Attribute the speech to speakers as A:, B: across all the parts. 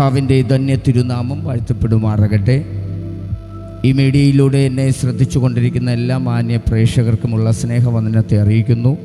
A: കർത്താവിന്റെ ധന്യ തിരുനാമം വാഴ്ത്തപ്പെടുമാറാകട്ടെ. ഈ മീഡിയയിലൂടെ എന്നെ ശ്രദ്ധിച്ചു കൊണ്ടിരിക്കുന്ന എല്ലാ മാന്യ പ്രേക്ഷകർക്കുമുള്ള സ്നേഹവന്ദനത്തെ അറിയിക്കുന്നു.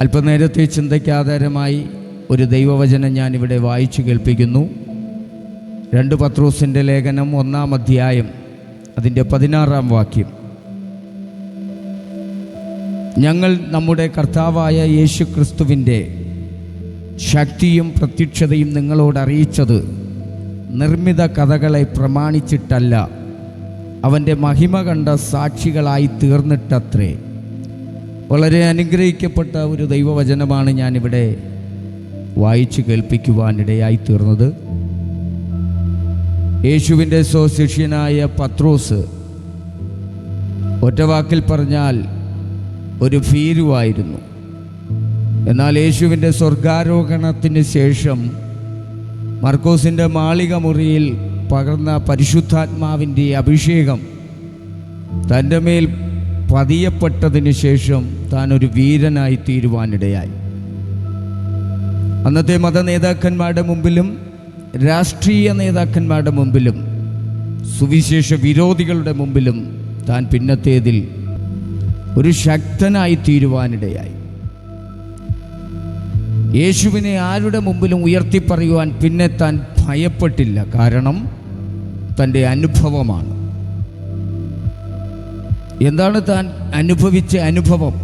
A: അല്പനേരത്തെ ചിന്തയ്ക്കാധാരമായി ഒരു ദൈവവചനം ഞാനിവിടെ വായിച്ചു കേൾപ്പിക്കുന്നു. രണ്ട് പത്രോസിന്റെ ലേഖനം ഒന്നാം അധ്യായം അതിന്റെ പതിനാറാം വാക്യം. ഞങ്ങൾ നമ്മുടെ കർത്താവായ യേശു ക്രിസ്തുവിന്റെ ശക്തിയും പ്രത്യക്ഷതയും നിങ്ങളോട് അറിയിച്ചത് നിർമ്മിത കഥകളെ പ്രമാണിച്ചിട്ടല്ല. അവന്റെ മഹിമ കണ്ട സാക്ഷികളായി തീർന്നിട്ടത്രേ. വളരെ അനുഗ്രഹിക്കപ്പെട്ട ഒരു ദൈവവചനമാണ് ഞാനിവിടെ വായിച്ചു കേൾപ്പിക്കുവാനിടയായി തീർന്നത്. യേശുവിന്റെ സ്വശിഷ്യനായ പത്രോസ് ഒറ്റവാക്കിൽ പറഞ്ഞാൽ ഒരു ഭീരുവായിരുന്നു. എന്നാൽ യേശുവിന്റെ സ്വർഗാരോഹണത്തിന് ശേഷം മർക്കോസിന്റെ മാളിക മുറിയിൽ പകർന്ന പരിശുദ്ധാത്മാവിന്റെ അഭിഷേകം തന്റെ മേൽ പതിയപ്പെട്ടതിന് ശേഷം താൻ ഒരു വീരനായി തീരുവാനിടയായി. അന്നത്തെ മത നേതാക്കന്മാരുടെ മുമ്പിലും രാഷ്ട്രീയ നേതാക്കന്മാരുടെ മുമ്പിലും സുവിശേഷ വിരോധികളുടെ മുമ്പിലും താൻ പിന്നത്തേതിൽ ഒരു ശക്തനായി തീരുവാനിടയായി. യേശുവിനെ ആരുടെ മുമ്പിലും ഉയർത്തിപ്പറയുവാൻ പിന്നെ താൻ ഭയപ്പെട്ടില്ല. കാരണം തന്റെ അനുഭവമാണ്. എന്താണ് താൻ അനുഭവിച്ച അനുഭവം?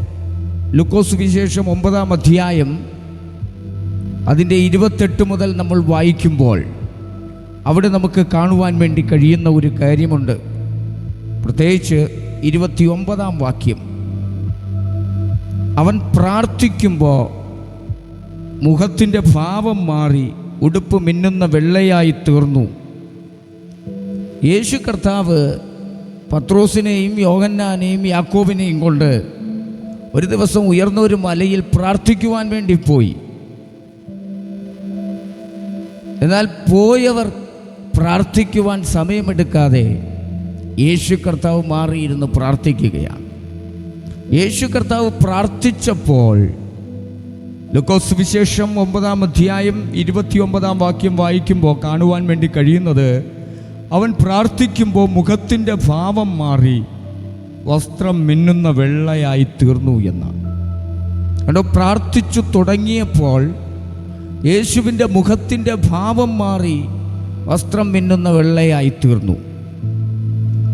A: ലുക്കോസ് വിശേഷം ഒമ്പതാം അധ്യായം അതിന്റെ ഇരുപത്തെട്ട് മുതൽ നമ്മൾ വായിക്കുമ്പോൾ അവിടെ നമുക്ക് കാണുവാൻ വേണ്ടി കഴിയുന്ന ഒരു കാര്യമുണ്ട്. പ്രത്യേകിച്ച് ഇരുപത്തിയൊമ്പതാം വാക്യം. അവൻ പ്രാർത്ഥിക്കുമ്പോൾ മുഖത്തിന്റെ ഭാവം മാറി ഉടുപ്പ് മിന്നുന്ന വെള്ളയായി തീർന്നു. യേശു കർത്താവ് പത്രോസിനെയും യോഹന്നാനെയും യാക്കോബിനെയും കൊണ്ട് ഒരു ദിവസം ഉയർന്ന ഒരു മലയിൽ പ്രാർത്ഥിക്കുവാൻ വേണ്ടി പോയി. എന്നാൽ പോയവർ പ്രാർത്ഥിക്കുവാൻ സമയമെടുക്കാതെ യേശു കർത്താവ് മാറിയിരുന്ന് പ്രാർത്ഥിക്കുകയാണ്. യേശു കർത്താവ് പ്രാർത്ഥിച്ചപ്പോൾ ലുക്കോസ് സുവിശേഷം ഒമ്പതാം അധ്യായം ഇരുപത്തിയൊമ്പതാം വാക്യം വായിക്കുമ്പോൾ കാണുവാൻ വേണ്ടി കഴിയുന്നത് അവൻ പ്രാർത്ഥിക്കുമ്പോൾ മുഖത്തിന്റെ ഭാവം മാറി വസ്ത്രം മിന്നുന്ന വെള്ളയായി തീർന്നു എന്നാണ്. കണ്ടോ പ്രാർത്ഥിച്ചു തുടങ്ങിയപ്പോൾ യേശുവിന്റെ മുഖത്തിന്റെ ഭാവം മാറി വസ്ത്രം മിന്നുന്ന വെള്ളയായി തീർന്നു.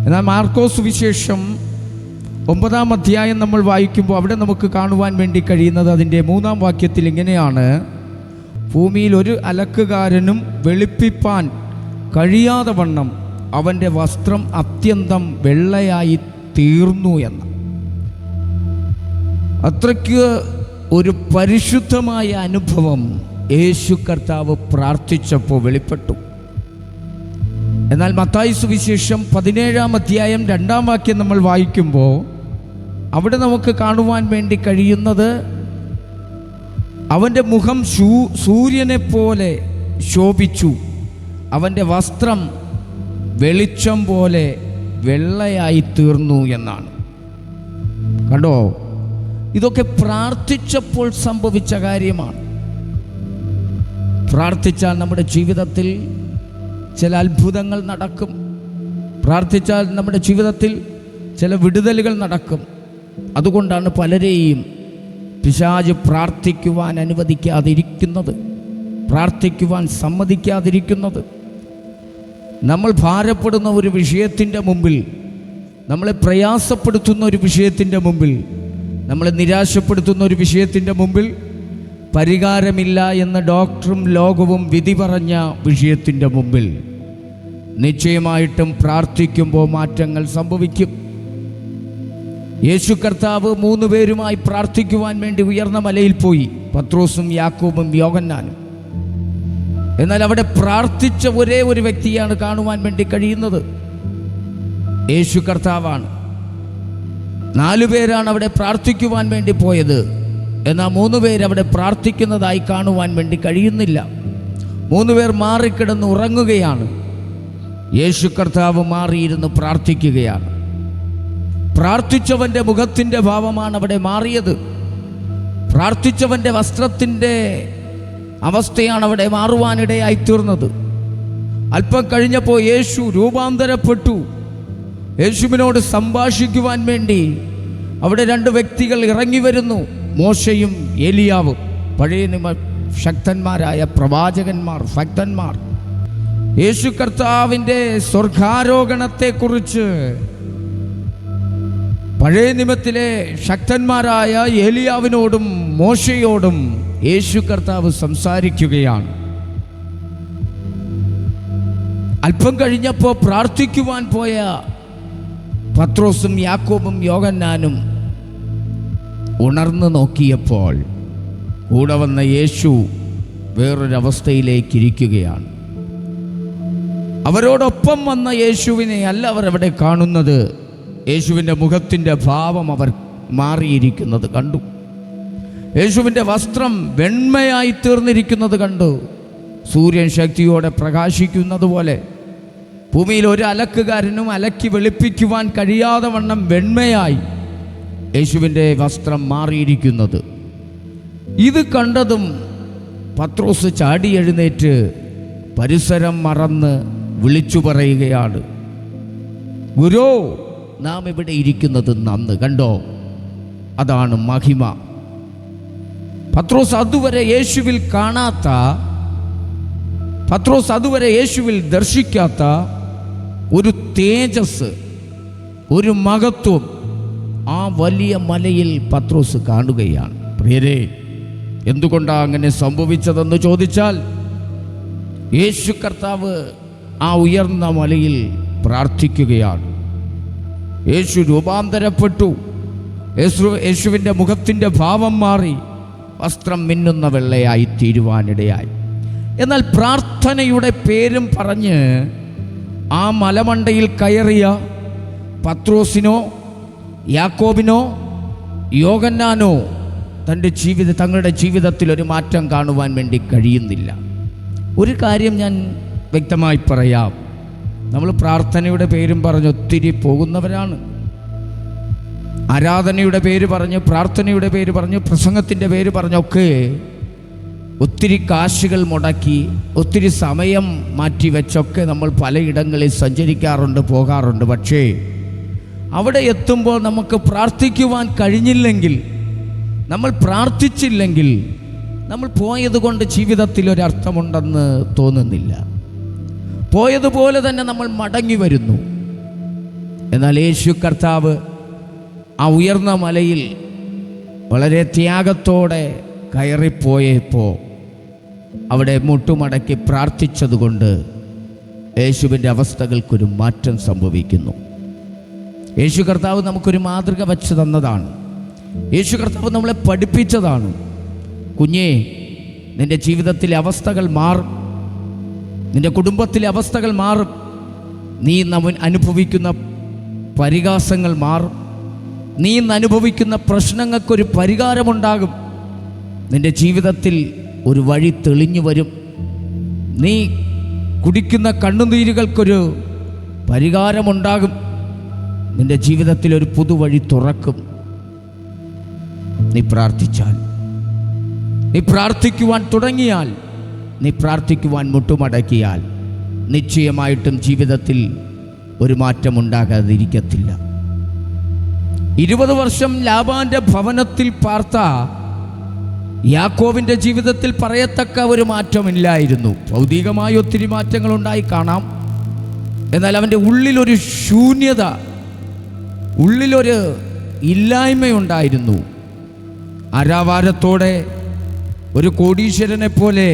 A: എന്നാൽ മാർക്കോസ് വിശേഷം ഒമ്പതാം അധ്യായം നമ്മൾ വായിക്കുമ്പോൾ അവിടെ നമുക്ക് കാണുവാൻ വേണ്ടി കഴിയുന്നത് അതിന്റെ മൂന്നാം വാക്യത്തിൽ ഇങ്ങനെയാണ്. ഭൂമിയിൽ ഒരു അലക്കുകാരനും വെളുപ്പിപ്പാൻ കഴിയാതെ വണ്ണം അവന്റെ വസ്ത്രം അത്യന്തം വെള്ളയായി തീർന്നു എന്ന്. അത്രയ്ക്ക് ഒരു പരിശുദ്ധമായ അനുഭവം യേശു കർത്താവ് പ്രാർത്ഥിച്ചപ്പോൾ വെളിപ്പെട്ടു. എന്നാൽ മത്തായി സുവിശേഷം പതിനേഴാം അധ്യായം രണ്ടാം വാക്യം നമ്മൾ വായിക്കുമ്പോൾ അവിടെ നമുക്ക് കാണുവാൻ വേണ്ടി കഴിയുന്നത് അവന്റെ മുഖം ശൂ സൂര്യനെ പോലെ ശോഭിച്ചു. അവന്റെ വസ്ത്രം വെളിച്ചം പോലെ വെള്ളയായി തീർന്നു എന്നാണ്. കണ്ടോ? ഇതൊക്കെ പ്രാർത്ഥിച്ചപ്പോൾ സംഭവിച്ച കാര്യമാണ്. പ്രാർത്ഥിച്ചാൽ നമ്മുടെ ജീവിതത്തിൽ ചില അത്ഭുതങ്ങൾ നടക്കും. പ്രാർത്ഥിച്ചാൽ നമ്മുടെ ജീവിതത്തിൽ ചില വിടുതലുകൾ നടക്കും. അതുകൊണ്ടാണ് പലരെയും പിശാജ് പ്രാർത്ഥിക്കുവാൻ അനുവദിക്കാതിരിക്കുന്നത് പ്രാർത്ഥിക്കുവാൻ സമ്മതിക്കാതിരിക്കുന്നത്. നമ്മൾ ഭാരപ്പെടുന്ന ഒരു വിഷയത്തിന്റെ മുമ്പിൽ നമ്മളെ പ്രയാസപ്പെടുത്തുന്ന ഒരു വിഷയത്തിന്റെ മുമ്പിൽ നമ്മളെ നിരാശപ്പെടുത്തുന്ന ഒരു വിഷയത്തിന്റെ മുമ്പിൽ പരിഹാരമില്ല എന്ന് ഡോക്ടറും ലോകവും വിധി പറഞ്ഞ വിഷയത്തിന്റെ മുമ്പിൽ നിശ്ചയമായിട്ടും പ്രാർത്ഥിക്കുമ്പോൾ മാറ്റങ്ങൾ സംഭവിക്കും. യേശു കർത്താവ് മൂന്ന് പേരുമായി പ്രാർത്ഥിക്കുവാൻ വേണ്ടി ഉയർന്ന മലയിൽ പോയി. പത്രോസും യാക്കോബും യോഗന്നാനും എന്നാൽ അവിടെ പ്രാർത്ഥിച്ച ഒരേ ഒരു വ്യക്തിയാണ് കാണുവാൻ വേണ്ടി കഴിയുന്നത്. യേശു കർത്താവാണ്. നാലു പേരാണ് അവിടെ പ്രാർത്ഥിക്കുവാൻ വേണ്ടി പോയത്. എന്നാൽ മൂന്ന് പേരവിടെ പ്രാർത്ഥിക്കുന്നതായി കാണുവാൻ വേണ്ടി കഴിയുന്നില്ല. മൂന്ന് പേർ മാറിക്കിടന്ന് ഉറങ്ങുകയാണ്. യേശു കർത്താവ് മാറിയിരുന്ന് പ്രാർത്ഥിക്കുകയാണ്. പ്രാർത്ഥിച്ചവന്റെ മുഖത്തിന്റെ ഭാവമാണ് അവിടെ മാറിയത്. പ്രാർത്ഥിച്ചവന്റെ വസ്ത്രത്തിന്റെ അവസ്ഥയാണ് അവിടെ മാറുവാനിടയായി തീർന്നത്. അല്പം കഴിഞ്ഞപ്പോൾ യേശു രൂപാന്തരപ്പെട്ടു. യേശുവിനോട് സംഭാഷിക്കുവാൻ വേണ്ടി അവിടെ രണ്ട് വ്യക്തികൾ ഇറങ്ങി വരുന്നു. മോശയും ഏലിയാവും. പഴയ നിമ ശക്തന്മാരായ പ്രവാചകന്മാർ ഭക്തന്മാർ. യേശു കർത്താവിന്റെ സ്വർഗാരോഹണത്തെക്കുറിച്ച് പഴയ നിമത്തിലെ ശക്തന്മാരായ ഏലിയാവിനോടും മോശയോടും യേശു കർത്താവ് സംസാരിക്കുകയാണ്. അല്പം കഴിഞ്ഞപ്പോൾ പ്രാർത്ഥിക്കുവാൻ പോയ പത്രോസും യാക്കോബും യോഗന്നാനും ഉണർന്നു നോക്കിയപ്പോൾ കൂടെ വന്ന യേശു വേറൊരവസ്ഥയിലേക്ക് ഇരിക്കുകയാണ്. അവരോടൊപ്പം വന്ന യേശുവിനെ അല്ല അവർ അവിടെ കാണുന്നത്. യേശുവിന്റെ മുഖത്തിന്റെ ഭാവം അവർ മാറിയിരിക്കുന്നത് കണ്ടു. യേശുവിന്റെ വസ്ത്രം വെണ്മയായി തീർന്നിരിക്കുന്നത് കണ്ടു. സൂര്യൻ ശക്തിയോടെ പ്രകാശിക്കുന്നത് പോലെ ഭൂമിയിൽ ഒരു അലക്കുകാരനും അലക്കി വെളുപ്പിക്കുവാൻ കഴിയാതെ വണ്ണം വെണ്മയായി യേശുവിന്റെ വസ്ത്രം മാറിയിരിക്കുന്നത്. ഇത് കണ്ടതും പത്രോസ് ചാടി എഴുന്നേറ്റ് പരിസരം മറന്ന് വിളിച്ചു പറയുകയാണ്. ഗുരു നാം ഇവിടെ ഇരിക്കുന്നത് നന്ന് കണ്ടോ? അതാണ് മഹിമ. പത്രോസ് അതുവരെ യേശുവിൽ കാണാത്ത പത്രോസ് അതുവരെ യേശുവിൽ ദർശിക്കാത്ത ഒരു തേജസ് ഒരു മഹത്വം ആ വലിയ മലയിൽ പത്രോസ് കാണുകയാണ്. പ്രിയരെ എന്തുകൊണ്ടാണ് അങ്ങനെ സംഭവിച്ചതെന്ന് ചോദിച്ചാൽ യേശു കർത്താവ് ആ ഉയർന്ന മലയിൽ പ്രാർത്ഥിക്കുകയാണ്. യേശു രൂപാന്തരപ്പെട്ടു. യേശു യേശുവിന്റെ മുഖത്തിന്റെ ഭാവം മാറി. വസ്ത്രം മിന്നുന്ന വെള്ളയായി തീരുവാനിടയായി. എന്നാൽ പ്രാർത്ഥനയുടെ പേരും പറഞ്ഞ് ആ മലമണ്ടയിൽ കയറിയ പത്രോസിനോ യാക്കോബിനോ യോഗന്നാനോ തന്റെ ജീവിത തങ്ങളുടെ ജീവിതത്തിൽ ഒരു മാറ്റം കാണുവാൻ വേണ്ടി കഴിയുന്നില്ല. ഒരു കാര്യം ഞാൻ വ്യക്തമായി പറയാം. നമ്മൾ പ്രാർത്ഥനയുടെ പേരും പറഞ്ഞ് ഒത്തിരി പോകുന്നവരാണ്. ആരാധനയുടെ പേര് പറഞ്ഞ് പ്രാർത്ഥനയുടെ പേര് പറഞ്ഞ് പ്രസംഗത്തിന്റെ പേര് പറഞ്ഞൊക്കെ ഒത്തിരി കാശുകൾ മുടക്കി ഒത്തിരി സമയം മാറ്റി വെച്ചൊക്കെ നമ്മൾ പലയിടങ്ങളിൽ സഞ്ചരിക്കാറുണ്ട് പോകാറുണ്ട്. പക്ഷേ അവിടെ എത്തുമ്പോൾ നമുക്ക് പ്രാർത്ഥിക്കുവാൻ കഴിഞ്ഞില്ലെങ്കിൽ നമ്മൾ പ്രാർത്ഥിച്ചില്ലെങ്കിൽ നമ്മൾ പോയതുകൊണ്ട് ജീവിതത്തിൽ ഒരർത്ഥമുണ്ടെന്ന് തോന്നുന്നില്ല. പോയതുപോലെ തന്നെ നമ്മൾ മടങ്ങി വരുന്നു. എന്നാൽ യേശു കർത്താവ് ആ ഉയർന്ന മലയിൽ വളരെ ത്യാഗത്തോടെ കയറിപ്പോയപ്പോൾ അവിടെ മുട്ടുമടക്കി പ്രാർത്ഥിച്ചതുകൊണ്ട് യേശുവിന്റെ അവസ്ഥകൾക്കൊരു മാറ്റം സംഭവിക്കുന്നു. യേശു കർത്താവ് നമുക്കൊരു മാതൃക വച്ച് തന്നതാണ്. യേശു കർത്താവ് നമ്മളെ പഠിപ്പിച്ചതാണ്. കുഞ്ഞേ നിന്റെ ജീവിതത്തിലെ അവസ്ഥകൾ മാറും. നിന്റെ കുടുംബത്തിലെ അവസ്ഥകൾ മാറും. നീ നവൻ അനുഭവിക്കുന്ന പരിഹാസങ്ങൾ മാറും. നീ അനുഭവിക്കുന്ന പ്രശ്നങ്ങൾക്കൊരു പരിഹാരമുണ്ടാകും. നിന്റെ ജീവിതത്തിൽ ഒരു വഴി തെളിഞ്ഞു വരും. നീ കുടിക്കുന്ന കണ്ണുനീരുകൾക്കൊരു പരിഹാരമുണ്ടാകും. നിന്റെ ജീവിതത്തിൽ ഒരു പുതുവഴി തുറക്കും. നീ പ്രാർത്ഥിച്ചാൽ നീ പ്രാർത്ഥിക്കുവാൻ തുടങ്ങിയാൽ നീ പ്രാർത്ഥിക്കുവാൻ മുട്ടുമടക്കിയാൽ നിശ്ചയമായിട്ടും ജീവിതത്തിൽ ഒരു മാറ്റം ഉണ്ടാകാതിരിക്കത്തില്ല. ഇരുപത് വർഷം ലാബാന്റെ ഭവനത്തിൽ പാർത്ത യാക്കോവിന്റെ ജീവിതത്തിൽ പറയത്തക്ക ഒരു മാറ്റമില്ലായിരുന്നു. ഭൗതികമായ ഒത്തിരി മാറ്റങ്ങൾ ഉണ്ടായി കാണാം. എന്നാൽ അവന്റെ ഉള്ളിലൊരു ശൂന്യത ഉള്ളിലൊരു ഇല്ലായ്മയുണ്ടായിരുന്നു. ആരാവാരത്തോടെ ഒരു കോടീശ്വരനെ പോലെ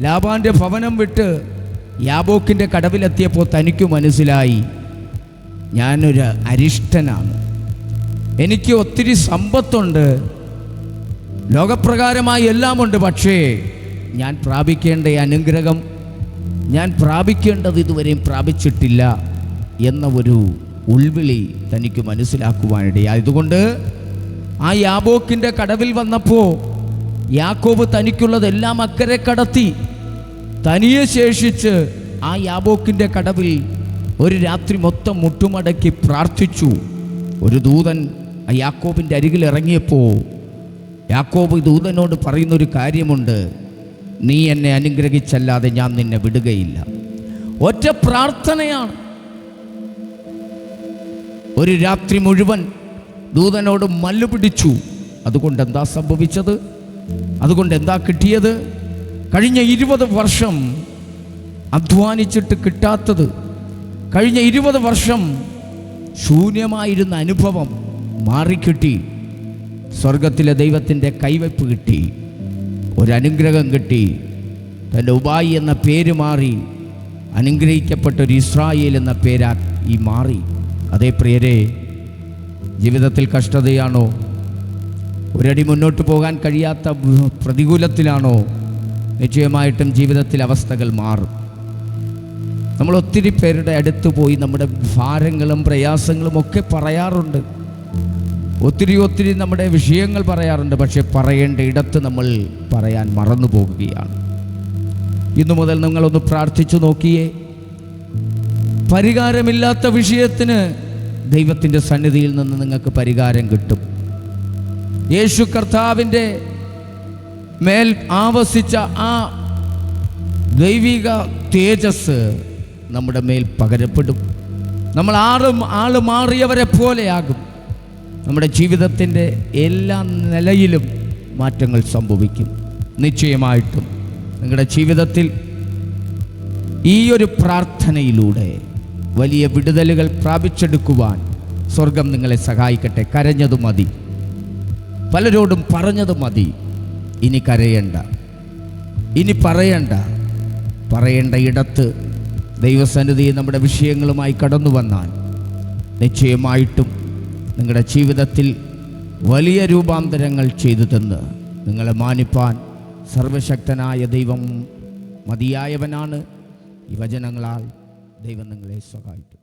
A: ലാബാന്റെ ഭവനം വിട്ട് യാബോക്കിന്റെ കടവിലെത്തിയപ്പോൾ തനിക്ക് മനസ്സിലായി ഞാനൊരു അരിഷ്ടനാണ്. എനിക്ക് ഒത്തിരി സമ്പത്തുണ്ട്. ലോകപ്രകാരമായി എല്ലാമുണ്ട് പക്ഷേ ഞാൻ പ്രാപിക്കേണ്ട അനുഗ്രഹം ഞാൻ പ്രാപിക്കേണ്ടത് ഇതുവരെയും പ്രാപിച്ചിട്ടില്ല എന്ന ഒരു ഉൾവിളി തനിക്ക് മനസ്സിലാക്കുവാനിടയായതുകൊണ്ട് ആ യാബോക്കിന്റെ കടവിൽ വന്നപ്പോൾ യാക്കോബ് തനിക്കുള്ളതെല്ലാം അക്കരെ കടത്തി. തനിയെ ശേഷിച്ച് ആ യാബോക്കിന്റെ കടവിൽ ഒരു രാത്രി മൊത്തം മുട്ടുമടക്കി പ്രാർത്ഥിച്ചു. ഒരു ദൂതൻ ആ യാക്കോബിന്റെ അരികിൽ ഇറങ്ങിയപ്പോൾ യാക്കോബ് ദൂതനോട് പറയുന്നൊരു കാര്യമുണ്ട്. നീ എന്നെ അനുഗ്രഹിച്ചല്ലാതെ ഞാൻ നിന്നെ വിടുകയില്ല. ഒറ്റ പ്രാർത്ഥനയാണ്. ഒരു രാത്രി മുഴുവൻ ദൂതനോട് മല്ലു പിടിച്ചു. അതുകൊണ്ട് എന്താ സംഭവിച്ചത്? അതുകൊണ്ട് എന്താ കിട്ടിയത്? കഴിഞ്ഞ ഇരുപത് വർഷം അധ്വാനിച്ചിട്ട് കിട്ടാത്തത് കഴിഞ്ഞ ഇരുപത് വർഷം ശൂന്യമായിരുന്ന അനുഭവം മാറിക്കിട്ടി. സ്വർഗത്തിലെ ദൈവത്തിന്റെ കൈവയ്പ് കിട്ടി ഒരനുഗ്രഹം കിട്ടി. തന്റെ ഉബായി എന്ന പേര് മാറി അനുഗ്രഹിക്കപ്പെട്ട ഒരു ഇസ്രായേൽ എന്ന പേരാ ഈ മാറി. അതേ പ്രിയരെ ജീവിതത്തിൽ കഷ്ടതയാണോ? ഒരടി മുന്നോട്ട് പോകാൻ കഴിയാത്ത പ്രതികൂലത്തിലാണോ? നിശ്ചയമായിട്ടും ജീവിതത്തിൽ അവസ്ഥകൾ മാറും. നമ്മൾ ഒത്തിരി പേരുടെ അടുത്ത് പോയി നമ്മുടെ ഭാരങ്ങളും പ്രയാസങ്ങളും ഒക്കെ പറയാറുണ്ട്. ഒത്തിരി ഒത്തിരി നമ്മുടെ വിഷയങ്ങൾ പറയാറുണ്ട്. പക്ഷെ പറയേണ്ട ഇടത്ത് നമ്മൾ പറയാൻ മറന്നു പോകുകയാണ് ഇന്നു മുതൽ നിങ്ങളൊന്ന് പ്രാർത്ഥിച്ചു നോക്കിയേ. പരിഹാരമില്ലാത്ത വിഷയത്തിന് ദൈവത്തിന്റെ സന്നിധിയിൽ നിന്ന് നിങ്ങൾക്ക് പരിഹാരം കിട്ടും. യേശു കർത്താവിന്റെ മേൽ ആവസിച്ച ആ ദൈവിക തേജസ് നമ്മുടെ മേൽ പകരപ്പെടും. നമ്മൾ ആറും ആൾ മാറിയവരെ പോലെയാകും. നമ്മുടെ ജീവിതത്തിന്റെ എല്ലാ നിലയിലും മാറ്റങ്ങൾ സംഭവിക്കും. നിശ്ചയമായിട്ടും നിങ്ങളുടെ ജീവിതത്തിൽ ഈ ഒരു പ്രാർത്ഥനയിലൂടെ വലിയ വിടുതലുകൾ പ്രാപിച്ചെടുക്കുവാൻ സ്വർഗം നിങ്ങളെ സഹായിക്കട്ടെ. കരഞ്ഞതു മതി. പലരോടും പറഞ്ഞത് മതി. ഇനി കരയണ്ട. ഇനി പറയണ്ട. പറയേണ്ട ഇടത്ത് ദൈവസന്നിധി നമ്മുടെ വിഷയങ്ങളുമായി കടന്നു വന്നാൽ നിശ്ചയമായിട്ടും നിങ്ങളുടെ ജീവിതത്തിൽ വലിയ രൂപാന്തരങ്ങൾ ചെയ്തു തന്ന് നിങ്ങളെ മാനിപ്പാൻ സർവശക്തനായ ദൈവം മതിയായവനാണ്. ഈ വചനങ്ങളാൽ ദൈവം നിങ്ങളെ സഹായിക്കും.